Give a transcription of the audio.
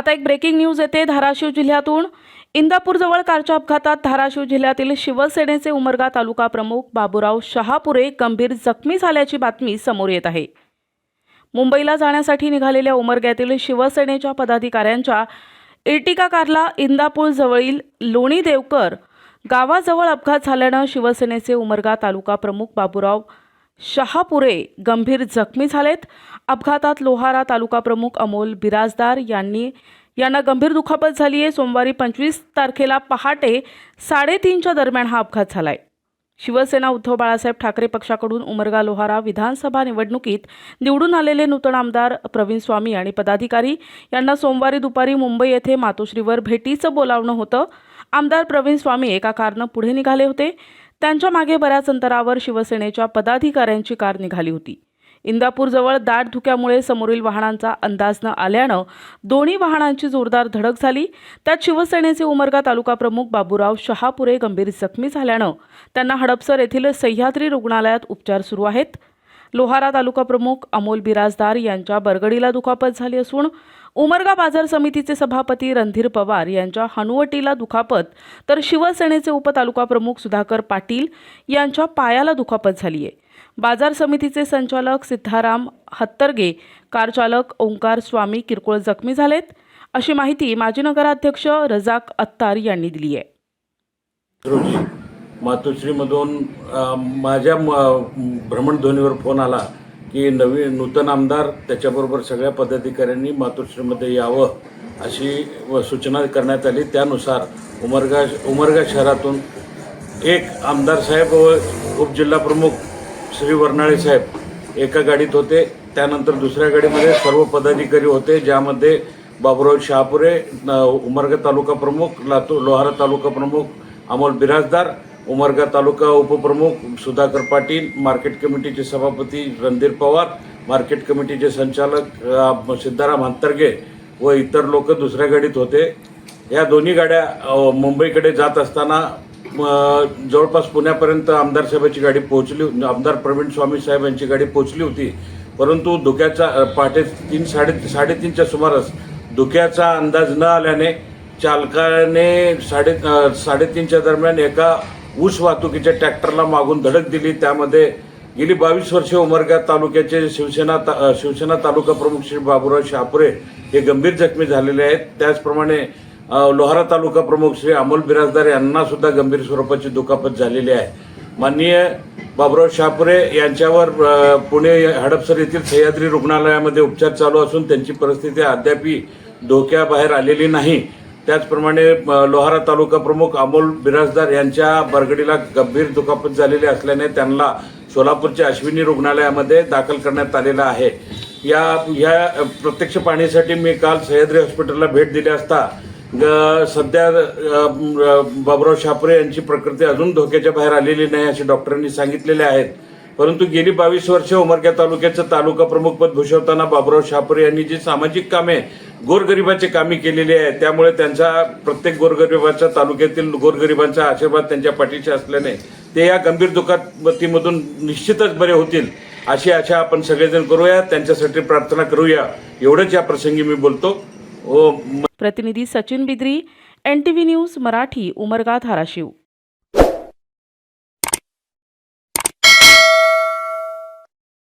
आता एक breaking news येते. धाराशिव जिल्ह्यातून इंदापूरजवळ कारच्या अपघातात धाराशिव जिल्ह्यातील शिवसेनेचे उमरगा तालुका प्रमुख बाबूराव शहापुरे गंभीर जखमी झाल्याची बातमी समोर येत आहे. मुंबईला जाण्यासाठी निघालेल्या उमरग्यातील शिवसेनेच्या पदाधिकाऱ्यांच्या इर्टिका कारला इंदापूरजवळील लोणी देवकर गावाजवळ अपघात झाल्यानं शिवसेनेचे उमरगा तालुका प्रमुख बाबूराव शहापुरे गंभीर जखमी झालेत. अपघातात लोहारा तालुका प्रमुख अमोल बिराजदार यांनी यांना गंभीर दुखापत झाली आहे. सोमवारी पंचवीस तारखेला पहाटे साडेतीनच्या दरम्यान हा अपघात झाला आहे शिवसेना उद्धव बाळासाहेब ठाकरे पक्षाकडून उमरगा लोहारा विधानसभा निवडणुकीत निवडून आलेले नूतन आमदार प्रवीण स्वामी आणि पदाधिकारी यांना सोमवारी दुपारी मुंबई येथे मातोश्रीवर भेटीचं बोलावणं होतं. आमदार प्रवीण स्वामी एका कारनं पुढे निघाले होते. त्यांच्या मागे बऱ्याच अंतरावर शिवसेनेच्या पदाधिकाऱ्यांची कार निघाली होती. इंदापूरजवळ दाट धुक्यामुळे समोरील वाहनांचा अंदाज न आल्यानं दोन्ही वाहनांची जोरदार धडक झाली. त्यात शिवसेनेचे उमरगा तालुका प्रमुख बाबूराव शहापुरे गंभीर जखमी झाल्यानं त्यांना हडपसर येथील सह्याद्री रुग्णालयात उपचार सुरू आहेत. लोहारा तालुका प्रमुख अमोल बिराजदार यांच्या बरगडीला दुखापत झाली असून उमरगा बाजार समितीचे सभापती रणधीर पवार यांच्या हनुवटीला दुखापत तर शिवसेनेचे उपतालुका प्रमुख सुधाकर पाटील यांच्या पायाला दुखापत झाली आहे. बाजार समितीचे संचालक सिद्धाराम हत्तरगे कारचालक ओंकार स्वामी किरकोळ जखमी झालेत अशी माहिती माजी नगराध्यक्ष रजाक अत्तार यांनी दिली आहे. रोजी मातोश्रीमधून माझ्या भ्रमणध्वनीवर फोन आला. की नवीन नूतन आमदार त्याच्याबरोबर सगळ्या पदाधिकाऱ्यांनी मातोश्रीमध्ये यावं अशी व सूचना करण्यात आली. त्यानुसार उमरगा उमरगा शहरातून एक आमदार साहेब व उपजिल्हाप्रमुख श्री वर्नाळे साहेब एका गाडीत होते. त्यानंतर दुसऱ्या गाडीमध्ये सर्व पदाधिकारी होते ज्यामध्ये बाबुराव शहापुरे उमरगा तालुका प्रमुख लातूर लोहारा तालुका प्रमुख अमोल बिराजदार उमरगा तालुका उपप्रमुख सुधाकर पाटील मार्केट कमिटीचे सभापती रणधीर पवार मार्केट कमिटीचे संचालक सिद्धाराम हंतरगे व इतर लोक दुसऱ्या गाडीत होते. या दोन्ही गाड्या मुंबईकडे जात असताना जवळपास पुण्यापर्यंत आमदार साहेबांची गाडी पोहोचली आमदार प्रवीण स्वामी साहेब यांची गाडी पोहोचली होती. परंतु धुक्याचा पहाटे तीन साडे साडेतीनच्या सुमारास धुक्याचा अंदाज न आल्याने चालकाने साडे साडेतीनच्या दरम्यान एका ऊस वाहतुकीच्या ट्रॅक्टरला मागून धडक दिली. त्यामध्ये गेली बावीस वर्षे उमरगा तालुक्याचे शिवसेना ता- शिवसेना तालुका प्रमुख श्री बाबुराव शहापुरे हे गंभीर जखमी झालेले आहेत. त्याचप्रमाणे लोहारा तालुका प्रमुख श्री अमोल बिराजदार यांना सुद्धा गंभीर स्वरूपाची दुखापत झालेली आहे. माननीय बाबुराव शहापुरे यांच्यावर पुणे हडपसर येथील सह्याद्री रुग्णालयामध्ये उपचार चालू असून त्यांची परिस्थिती अद्यापी धोक्याबाहेर आलेली नाही. त्याचप्रमाणे लोहारा तालुका प्रमुख अमोल बिराजदार यांच्या बरगडीला गंभीर दुखापत झालेली असल्याने त्यांना सोलापूरच्या अश्विनी रुग्णालयामध्ये दाखल करण्यात आलेलं आहे. या ह्या प्रत्यक्ष पाहणीसाठी मी काल सह्याद्री हॉस्पिटलला भेट दिली असता ग- सध्या अ, बाबुराव शापरे यांची प्रकृती अजून धोक्याच्या बाहेर आलेली नाही असे डॉक्टरांनी सांगितलेले आहेत. परंतु गेली बावीस वर्ष उमरग्या तालुक्याचं तालुका प्रमुख पद भूषवताना बाबुराव शापरे यांनी जी सामाजिक कामे गोरगरिबाचे कामे केलेली आहे त्यामुळे त्यांचा प्रत्येक गोरगरिबाच्या तालुक्यातील गोरगरिबांचा आशीर्वाद त्यांच्या पाठीशी असल्याने ते या गंभीर दुखापतीमधून निश्चितच बरे होतील अशी आशा आपण सगळेजण करूया. त्यांच्यासाठी प्रार्थना करूया. एवढंच या प्रसंगी मी बोलतो. ओ प्रतिनिधी Sachin Bidri N T V news Marathi Umarga Dharashiv.